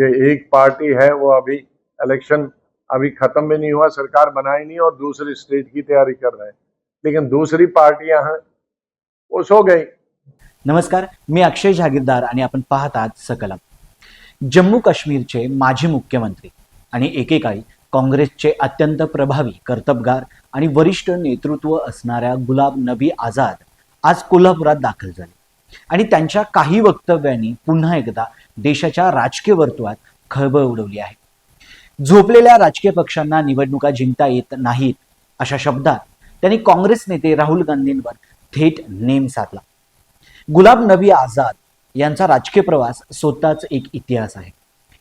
कि एक पार्टी है वो अभी इलेक्शन अभी खत्म भी नहीं हुआ सरकार बनाई नहीं और दूसरी स्टेट की तैयारी कर रहे हैं। लेकिन दूसरी पार्टियां हैं वो सो गई। नमस्कार मी अक्षय जहागीरदार आणि आपण पाहत आहात सकलम. जम्मू काश्मीरचे माजी मुख्यमंत्री आणि एकेकाळी काँग्रेसचे अत्यंत प्रभावी कर्तबगार आणि वरिष्ठ नेतृत्व असणाऱ्या गुलाब नबी आझाद आज कोल्हापुरात दाखल झाले. आणि त्यांच्या काही वक्तव्यांनी पुन्हा एकदा देशाच्या राजकीय वर्तुळात खळबळ उडवली आहे. झोपलेल्या राजकीय पक्षांना निवडणुका जिंकता येत नाहीत अशा शब्दात त्यांनी काँग्रेस नेते राहुल गांधींवर थेट नेम साधला. गुलाब नबी आझाद यांचा राजकीय प्रवास स्वतःच एक इतिहास आहे.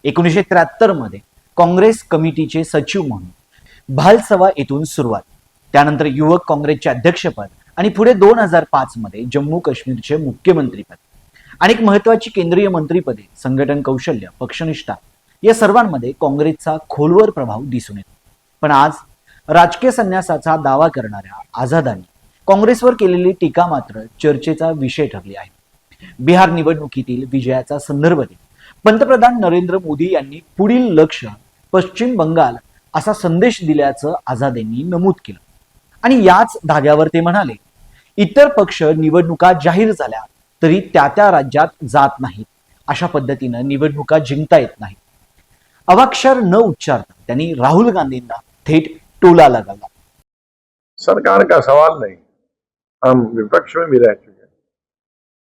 एकोणीसशे त्र्याहत्तरमध्ये काँग्रेस कमिटीचे सचिव म्हणून भालसवा येथून सुरुवात. त्यानंतर युवक काँग्रेसचे अध्यक्षपद आणि पुढे दोन हजार पाच मध्ये जम्मू काश्मीरचे मुख्यमंत्रीपद अनेक महत्वाची केंद्रीय मंत्रीपदे संघटन कौशल्य पक्षनिष्ठा या सर्वांमध्ये काँग्रेसचा खोलवर प्रभाव दिसून येतो. पण आज राजकीय संन्यासाचा दावा करणाऱ्या आझादांनी काँग्रेसवर केलेली टीका मात्र चर्चेचा विषय ठरली आहे. बिहार निवडणुकीतील विजयाचा संदर्भ देत पंतप्रधान नरेंद्र मोदी यांनी पुढील लक्ष पश्चिम बंगाल असा संदेश दिल्याचं आझाद यांनी नमूद केलं. आणि याच धाग्यावर ते म्हणाले इतर पक्ष निवडणुका जाहीर झाल्या तरी त्या त्या राज्यात जात नाहीत. अशा पद्धतीनं निवडणुका जिंकता येत नाही अवाक्षर न उच्चारता त्यांनी राहुल गांधींना थेट टोला लगावला. सरकार का सवाल नहीं. हम विपक्ष में भी रह चुके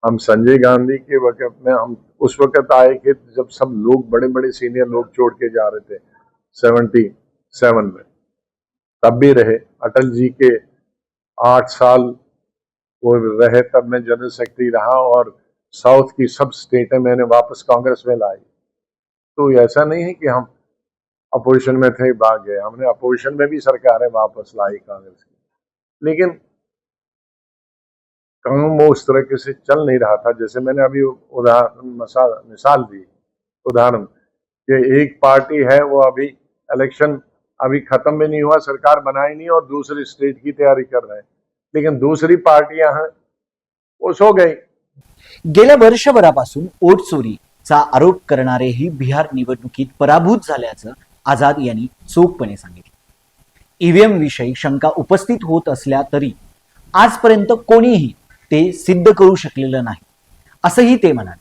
हम संजय गांधी के वक्त में हम उस वक्त आए थे जब सब लोग बड़े बड़े सीनियर लोग छोड़ के जा रहे थे सेवेंटी सेवन में. तब भी रहे. अटल जी के आठ साल वो रहे, तब मैं जनरल सेक्रेटरी रहा और साउथ की सब स्टेटें मैंने वापस कांग्रेस में लाई। तो ऐसा नहीं है कि हम अपोजिशन में थे, भाग गए। हमने अपोजिशन में भी सरकारें वापस लाई कांग्रेस की। लेकिन काम वो उस तरह से चल नहीं रहा था, जैसे मैंने अभी उदाहरण मिसाल दी। उदाहरण कि एक पार्टी है, वो अभी इलेक्शन अभी खत्म भी नहीं हुआ, सरकार बनाई नहीं और दूसरी स्टेट की तैयारी कर रहे हैं। लेकिन दूसरी पार्टियां हैं वो सो गई। गेल्या वर्षभरापासून ओट चोरीचा आरोप करणारेही बिहार निवडणुकीत पराभूत झाल्याचं आझाद यांनी चोखपणे सांगितलं. ईव्हीएम विषयी शंका उपस्थित होत असल्या तरी आजपर्यंत कोणीही ते सिद्ध करू शकलेलं नाही असंही ते म्हणाले.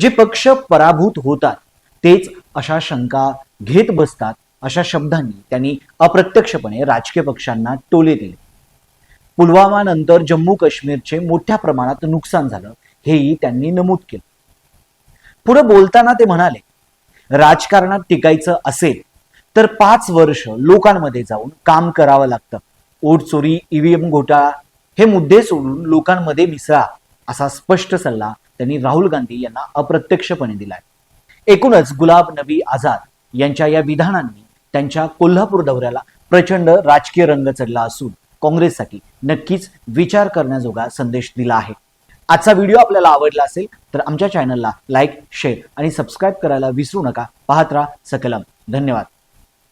जे पक्ष पराभूत होतात तेच अशा शंका घेत बसतात अशा शब्दांनी त्यांनी अप्रत्यक्षपणे राजकीय पक्षांना टोले दिले. पुलवामा नंतर जम्मू काश्मीरचे मोठ्या प्रमाणात नुकसान झालं हेही त्यांनी नमूद केलं. पुढे बोलताना ते म्हणाले राजकारणात टिकायचं असेल तर पाच वर्ष लोकांमध्ये जाऊन काम करावं लागतं. ओट चोरी ईव्हीएम घोटाळा हे मुद्दे सोडून लोकांमध्ये मिसळा असा स्पष्ट सल्ला त्यांनी राहुल गांधी यांना अप्रत्यक्षपणे दिलाय. एकूणच गुलाब नबी आझाद यांच्या या विधानांनी त्यांच्या कोल्हापूर दौऱ्याला प्रचंड राजकीय रंग चढला असून काँग्रेससाठी नक्कीच विचार करण्याजोगा संदेश दिला आहे. आजचा व्हिडिओ आपल्याला आवडला असेल तर आमच्या चॅनलला लाईक शेअर आणि सबस्क्राईब करायला विसरू नका. पाहत राहा सकलम. धन्यवाद.